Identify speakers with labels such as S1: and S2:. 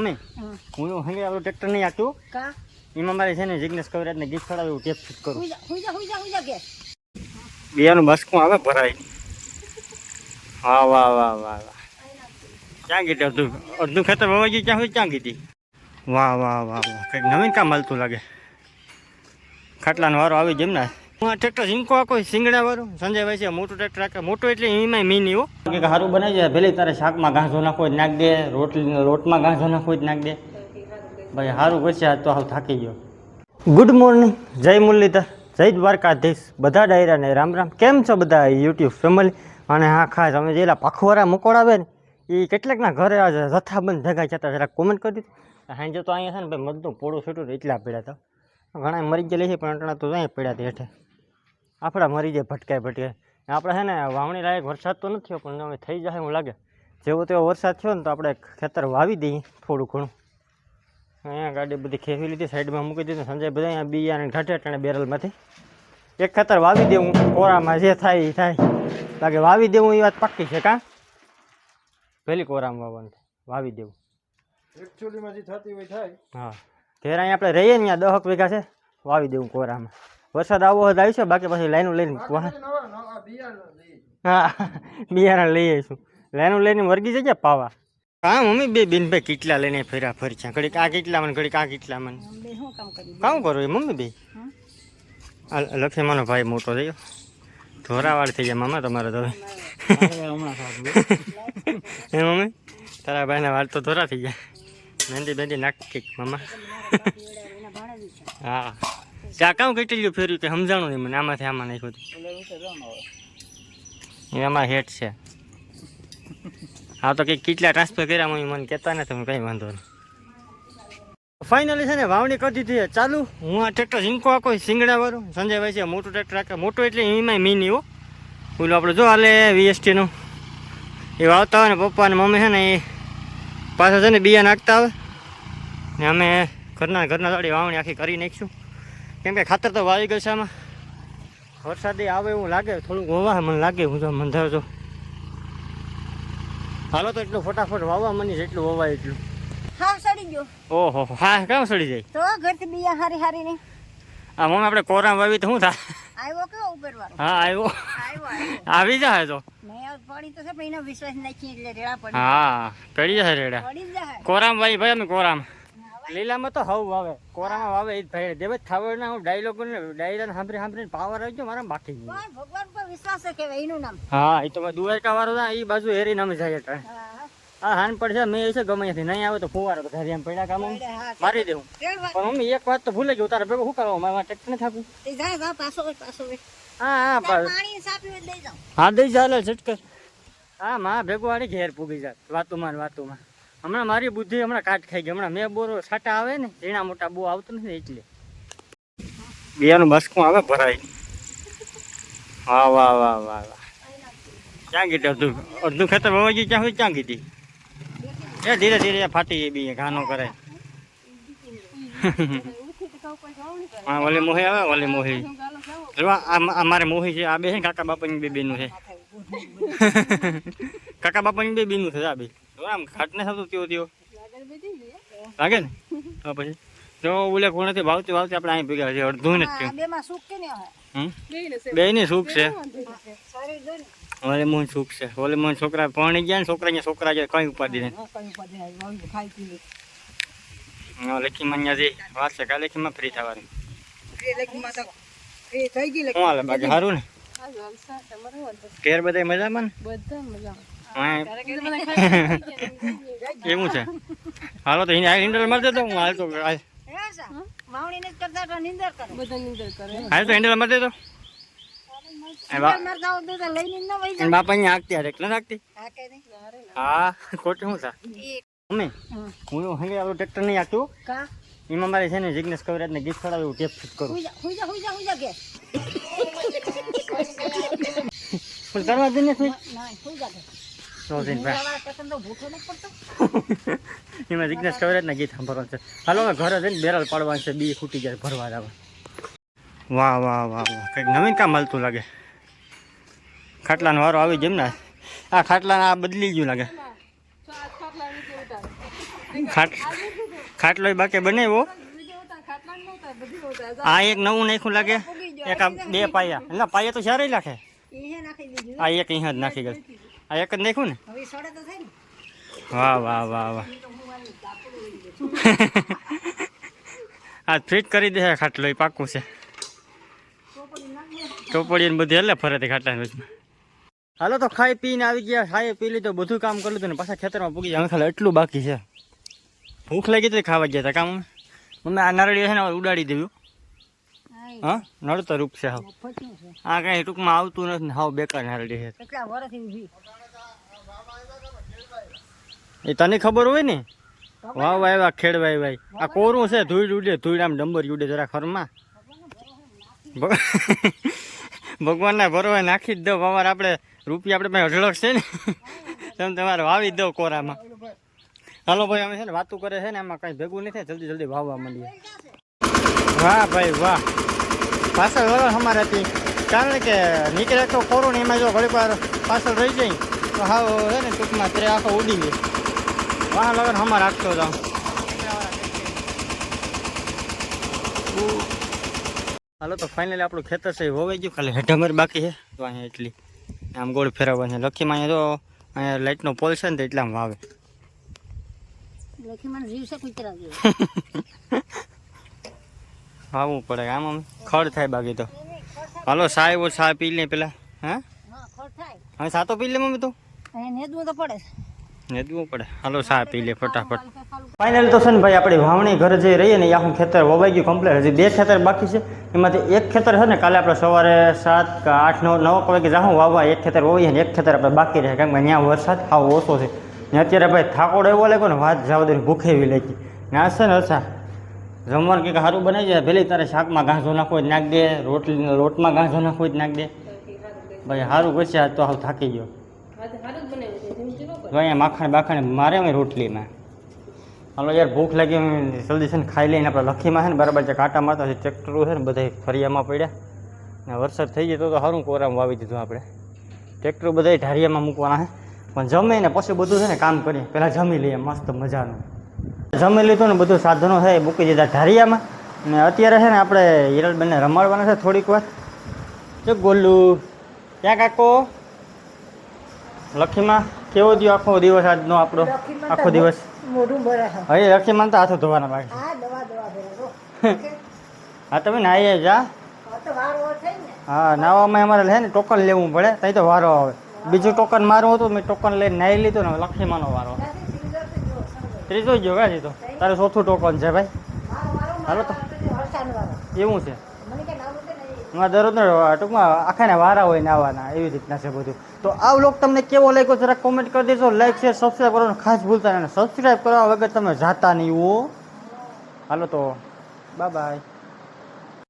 S1: Mummy હું. હંગે આપણું tractor નહીં આખતું
S2: કા?
S1: એમાં મારે છે ને જિગ્નેશ કવિરાજને ગીત ચડાવ્યું ટેપ ફિટ કરું. બિયાનું બસકું આવે ભરાય. વાહ વાહ વાહ વાહ વાહ. ક્યાં ગીધી? અડધું અડધું ખેતર વવાઈ ગયું ક્યાં હોય ક્યાં ગીતી વાહ વાહ વાહ વાહ. કંઈક નવીન કામ હાલતું લાગે. ખાટલાનો વારો આવી જેમ ને? હું આ ટ્રેક્ટર ઝીંકો આ કોઈ સિંગડા વાળું સંજયભાઈ છે મોટું ટ્રેક્ટર રાખે મોટું એટલે એમાં મીની હો. કે સારું બનાવી જાય ભલે તારે શાકમાં ઘાસો નાખો જ નાખ દે. રોટલી રોટમાં ઘાસો નાખો જ નાખ દે. ભાઈ સારું કરશે. આજ તો હાવ થાકી ગયો. ગુડ મોર્નિંગ જય મુરલીધર. જય દ્વારકાધીશ. બધા ડાયરાને રામ રામ. કેમ છો બધા યુટ્યુબ ફેમિલી અને હા ખાસ અમે જેલા પખવારા મકોડાવે ને એ કેટલાકના ઘરે આજે જથ્થાબંધ ભેગા જતા જરા કોમેન્ટ કરી દીધું. સાંજે તો અહીંયા છે ને ભાઈ મધનું પોળું છૂટું તો એટલા પડ્યા હતા ઘણા મરી ગયેલી છે પણ અટણા તો પડ્યા હતા હેઠે. આપણા મરી જાય ભટકાય ભટકાય. આપણે છે ને વાવણી લાયક વરસાદ તો નથી થયો પણ હવે થઈ જાય એવું લાગે. જેવો તેવો વરસાદ થયો ને તો આપણે ખેતર વાવી દઈએ થોડું ઘણું. અહીંયા ગાડી બધી ખેવી લીધી સાઈડમાં મૂકી દીધી. સંજય બધા અહીંયા બિયારણ ઘટે ટાણે બેરલમાંથી. એક ખેતર વાવી દેવું કોરામાં જે થાય એ થાય. બાકી વાવી દેવું એ વાત પાક્કી છે કાં? પહેલી કોરામાં વાવવાનું વાવી દેવું.
S3: એકચ્યુઅલીમાં જે થતી હોય થાય.
S1: હા. ઘેર અહીંયા આપણે રહીએ ને અહીંયા દહક વીઘા છે વાવી દેવું કોરામાં. વરસાદ આવો હોય આવીશું બાકી પછી લાઈનું લઈને હા બિયારણ લઈ આવીશું. લાઈનું લઈને વર્ગી જગ્યા પાવા. હા મમ્મી બે બેન ભાઈ કેટલા લઈને ફેરા ફરી છે ઘડીક આ કેટલા મને ઘડીક આ કેટલા મને
S2: કામ
S1: કરો એ મમ્મી બે? આ લક્ષ્મીમાનો ભાઈ મોટો થયો. ધોરાવાળ થઈ ગયા મામા તમારે તો એ હે મમ્મી તારા ભાઈના વાળ તો ધોરા થઈ ગયા. મહેંદી બેંદી નાખી મામા. હા. કામ કેટલી ફેર્યું કે સમજાણું નહીં મને, આમાંથી આમાં નાખ્યું હતું એ આમાં હેઠ છે. હા તો કંઈક કેટલા ટ્રાન્સફર કર્યા હું મને કહેતા નથી, હું કંઈ વાંધો નહીં. ફાઇનલી છે ને, વાવણી કરી દીધી ચાલુ. હું આ ટ્રેક્ટર ઝીંકો આ કોઈ સિંગડા વાળું સંજયભાઈ છે, મોટું ટ્રેક્ટર રાખે મોટું એટલે એમાં મિની હો. ઓલું આપણે જો હાલે વીએસટીનું એ વાવતા હોય ને પપ્પા અને મમ્મી છે ને એ પાછા છે ને બિયા નાખતા આવે ને અમે ઘરના ઘરના દાડી વાવણી આખી કરી નાખીશું. કેમ કે ખાતર તો વાવી ગયું છે આમાં. વરસાદી આવે એવું લાગે થોડુંક હોવા મને લાગે હું તો મંધાર છું. હાલો તો એટલું ફટાફટ વાવવા મને જેટલું હોવાય એટલું.
S2: હા સડી ગયો.
S1: ઓહો હા કેમ સડી જાય?
S2: તો ઘરથી બિયા હારી હારી ને
S1: આ મમ્મી આપણે કોરામ વાવી તો શું થાય?
S2: આવ્યો
S1: હા આવ્યો. આવી જાય તો.
S2: પડી તો છે પણ એનો વિશ્વાસ નાખી એટલે રેડા પડી.
S1: હા પડી રેડા.
S2: પડી જાય.
S1: કોરામ વાવી ભાઈ અમે કોરામ. લીલામાં તો હવ વાવે. કોરામાં વાવે એ જ ભાઈ. દેવે ખાવડ ના હું ડાયલોગ ડાયરા સાંભળી સાંભળીને પાવર આવી ગયો મારા બાકી ગયું
S2: ભગવાન પર વિશ્વાસ છે કેવાય એનું નામ?
S1: હા એ તો દુવારકા વાળો ના એ બાજુ હેરી નામે જાય એટલે.
S2: હા
S1: હા. હાન પડશે મેં એ છે ગમે ત્યાંથી. નહીં આવે તો ફુવારો બધા એમ પડ્યા કામ મારી દેવું. પણ મમ્મી એક વાત તો ભૂલે ગયું તારે ભેગું શું કરવા મારા ટ્રેક્ટર
S2: ને હોય
S1: હા હા
S2: પાછો.
S1: હા દઈ ચાલે છટકર હા માં ભેગો વાળી ઘેર પૂગી જાય વાતુમાં વાતુમાં હમણાં મારી બુદ્ધિ હમણાં કાટ ખાઈ ગઈ. હમણાં મેં બોરો છાટા આવે ને ઝીણા મોટા બહુ આવતું નથી એટલે. બિયાનું બસકું આવે ભરાય. વાહ વાહ વાહ વાહ વાહ. ક્યાં ગીધી અડધું અડધું ખેતર વવા ગયું ક્યાં હોય? ક્યાં ગીધી એ ધીરે ધીરે ફાટી બી ઘાનો કરે. હા ઓલી મોહી આવે, ઓલી મોહી. અમારે મોહી છે, આ બે કાકા બાપાની બે બેનું છે. કાકા બાપાની બે બેનું છે, આ બે. જો આમ ઘાટને થતું ત્યો ત્યો લાગે ને? તો પછી? જો ઓલે કોણેથી વાવતી વાવતી આપણે અહીં ભેગા છે અડધું ને જ
S2: હા
S1: થયું
S2: સુખ કે નહીં
S1: હમ? બે ની સુખ. છે.
S2: જો ને.
S1: ઓલે મોહન સુખ છે. ઓલે મોહન છોકરા ભણી ગયા ને છોકરા અહીંયા છોકરા જાય કઈ ઉપાધિ નહીં.
S2: ખાઈ પી
S1: લેખીમાં અહીંયા વાત છે કાલે લેખીમાં ફ્રી થવાની.
S2: થઈ ગઈ
S1: ને? ઘેર બધા મજામાં ને? હા એવું છે. હાલો તો અહીંયા હેન્ડલ મારી દેતો હું હાલ તો હાલ.
S2: ને તો નિંદર કરે.
S1: હાલ તો હેન્ડલ મારી દેતો
S2: ન
S1: બાપા અહીંયા હાંકતી હારે એટલે નાખતી
S2: હા કે
S1: ખોટું શું છે મમ્મી હું. એવું હંગે આપણું ટ્રેક્ટર નહીં હાંકતું. એમાં મારે છે ને જિગ્નેશ કવિરાજને ગીત ચડાવ્યું ટેપ ફિટ કરું. પણ કરવા દે ને એમાં જિગ્નેશ કવિરાજના ગીત સાંભળવાનું છે હાલો હવે ઘરે જઈને બેરલ પાડવાનું છે બી ખૂટી જાય ભરવા જવા વાહ વાહ વાહ વાહ કંઈક નવીન કામ હાલતું લાગે ખાટલાનો વારો આવી જેમ ને આ ખાટલાને આ બદલી ગયું લાગે ખાટ ખાટલો બાકી બનાવ્યો આ એક નવું નાખ્યું લાગે એક આ બે પાયા ના પાયા તો સારા લાગે આ એક અહીંયા જ નાખી ગયું આ એક જ નાખ્યું ને? વાહ વાહ વાહ વાહ. આ ફિટ કરી દે ખાટલો એ પાકું છે. ચોપડીને બધી એટલે ફરેથી તે ખાટલા વચમાં. હાલો તો ખાઈ પીને આવી ગયા ખાઈ પી લીધું બધું કામ કરી લીધું ને પાછા ખેતરમાં પૂગી ગયા. હવે ખાલી એટલું બાકી છે. ભૂખ લાગી હતી ખાવા ગયા હતા કામ મમ્મી આ નારળી છે ને ઉડાડી દેવું હા. નડતો રૂપ છે
S2: હા
S1: આ કાંઈ ટૂંકમાં આવતું નથી હાવ બેકાર નારળી છે. એ તને ખબર હોય ને? વાહ વાહ વાહ ખેડવાય ભાઈ આ કોરું છે? ધૂળ ઉડે ધૂળ આમ ડંબર ઉડે જરા ખરમાં. ભગવાનના ભરોવે નાખી જ દો અમારે આપણે રૂપિયા આપણે પાસે અઢળક છે ને. તમે તમારે વાવી દો કોરામાં. હાલો ભાઈ અમે છે ને વાતું કરે છે ને એમાં કાંઈ ભેગું નહીં જલ્દી જલ્દી વાવવા માંડીએ. વાહ ભાઈ વાહ. પાછળ વગર અમારે હતી કારણ કે નીકળે તો કોરું ને એમાં જો ઘડીક વાર પાછળ રહી જાય. તો હાવ છે ને ટૂંકમાં ત્રે આખો ઉડી જાય. વાહ લગન અમારે રાખતો જાઉં. હાલો તો ફાઇનલી આપણું ખેતર છે હોવાઈ ગયું. ખાલી હેઠમર બાકી છે. તો અહીંયા એટલી આમ ગોળ ફેરવવાની છે. લખીમાં અહીંયા તો અહીંયા લાઇટનો પોલ છે ને તો એટલામાં વાવે. વાવવું પડે આમ આમ. ખડ થાય બાકી તો. હાલો સાહેબ સા પી લે પેલા. હા? હવે સાતો પી લે મમ્મી તું.
S2: નેદવું તો પડે.
S1: નેદવું પડે. હાલો સા પી લે ફટાફટ. ફાઇનલ તો છે ને ભાઈ આપણી વાવણી ઘરે જે રહીએ ને આખું ખેતર વવાઈ ગયું કમ્પ્લીટ હજી બે ખેતર બાકી છે. એમાંથી એક ખેતર છે ને કાલે આપણે સવારે સાત કે આઠ નવ નવ વાગે જાઉં વાવવા એક ખેતર વવાઈએ ને એક ખેતર આપણે બાકી રહે. કારણ કે ત્યાં વરસાદ આવો ઓછો છે. ને અત્યારે ભાઈ થાકોડ એવો લાગ્યો ને વાત જવા દે ભૂખેવી લાગી. ને આ છે ને અચ્છા જમવાનું કંઈક સારું બનાવી જાય પેલી તારે શાકમાં ઘાંસો નાખો જ નાખ દે રોટલી રોટમાં ઘાંઝો નાખો જ નાખ દે. ભાઈ સારું કરશે આજ તો હાવ થાકી ગયો. જો અહીંયા માખણ બાખણ મારે અમે રોટલીમાં. હાલો યાર, ભૂખ લાગી જલ્દી છે ને ખાઈ લઈને આપણે લખીમાં છે ને બરાબર જે કાંટા મારતા છે ટ્રેક્ટરો છે ને બધા ફરિયામાં પડ્યા. ને વરસાદ થઈ જાય તો સારું કોરામાં વાવી દીધું આપણે. ટ્રેક્ટરો બધા ઢારિયામાં મૂકવાના છે. પણ જમે ને પછી બધું છે ને કામ કરીએ. પહેલાં જમી લઈએ મસ્ત મજાનું. જમી લીધું ને બધું સાધનો છે મૂકી દીધા ઢારિયામાં. ને અત્યારે છે ને આપણે હિરલબેનને રમાડવાના છે થોડીક વાર. જો ગોલું ક્યાં કાકો? લખીમાં. કેવો થયો આખો દિવસ આજનો આપણો? આખો દિવસ?
S2: મોઢું ભરે છે.
S1: હવે લખીમાં તો હાથો ધોવાના બાકી
S2: હા દવા દવા
S1: હા. તમે નાહીએ જા હા? નાવામાં અમારે છે ને ટોકન લેવું પડે ત્યાં તો વારો આવે. બીજું ટોકન મારું હતું મેં ટોકન લઈને નાહી લીધું ને હવે લખીમાંનો વારો ત્રીજો જ ગયો કાજી તો તારે ચોથું ટોકન છે ભાઈ. હાલો તો. એવું છે.
S2: મને કે નાવું છે ને
S1: એમાં દરરોજ ટૂંકમાં આખાને વારા હોય ને આવવાના એવી રીતના છે બધું. તો આ વ્લોગ તમને કેવો લાગ્યો જરા કોમેન્ટ કરી દેજો લાઈક શેર સબસ્ક્રાઈબ કરવાનું ખાસ ભૂલતા નહીં સબસ્ક્રાઈબ કરવા વગર તમે જાતા નહીં હો. હાલો તો બાય બાય